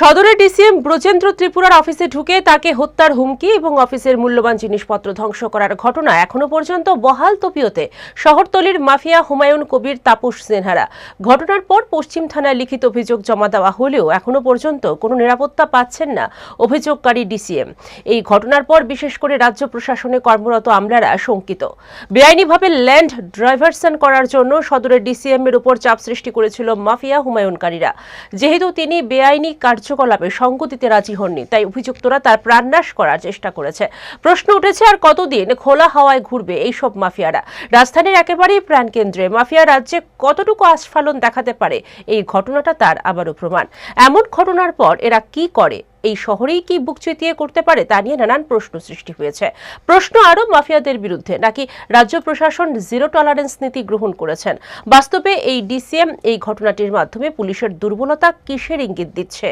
সদরের ডিসিএম ব্রজেন্দ্র ত্রিপুরার অফিসে ঢুকে তাকে হত্যার হুমকি এবং অফিসের মূল্যবান জিনিসপত্র ধ্বংস করার ঘটনা এখনও পর্যন্ত বহাল তপিয়তে শহরতলির মাফিয়া হুমায়ুন কবির, তাপস সিনহারা। ঘটনার পর পশ্চিম থানায় লিখিত অভিযোগ জমা দেওয়া হলেও এখনও পর্যন্ত কোনো নিরাপত্তা পাচ্ছেন না অভিযোগকারী ডিসিএম। এই ঘটনার পর বিশেষ করে রাজ্য প্রশাসনে কর্মরত আমলারা শঙ্কিত। বেআইনিভাবে ল্যান্ড ড্রাইভারসন করার জন্য সদরের ডিসিএম এর উপর চাপ সৃষ্টি করেছিল মাফিয়া হুমায়ুনকারীরা। যেহেতু তিনি বেআইনি কার্যকলাপে সঙ্গ দিতে রাজি হননি, তাই অভিযুক্তরা তার প্রাণনাশ করার চেষ্টা করেছে। প্রশ্ন উঠেছে, আর কতদিন খোলা হাওয়ায় ঘুরবে এইসব মাফিয়ারা? রাজধানীর একেবারেই প্রাণকেন্দ্রে, মাফিয়া রাজ্যে কতটুকু আস্ফালন দেখাতে পারে? এই ঘটনাটা তার আবারও প্রমাণ। এমন ঘটনার পর এরা কি করে? এই শহরেই কি বুক চিতিয়ে করতে পারে? তা নিয়ে নানান প্রশ্ন সৃষ্টি হয়েছে। প্রশ্ন আরও মাফিয়াদের বিরুদ্ধে, নাকি রাজ্য প্রশাসন জিরো টলারেন্স নীতি গ্রহণ করেছেন? বাস্তবে এই ডিসিএম এই ঘটনাটির মাধ্যমে পুলিশের দুর্বলতা কিসের ইঙ্গিত দিচ্ছে?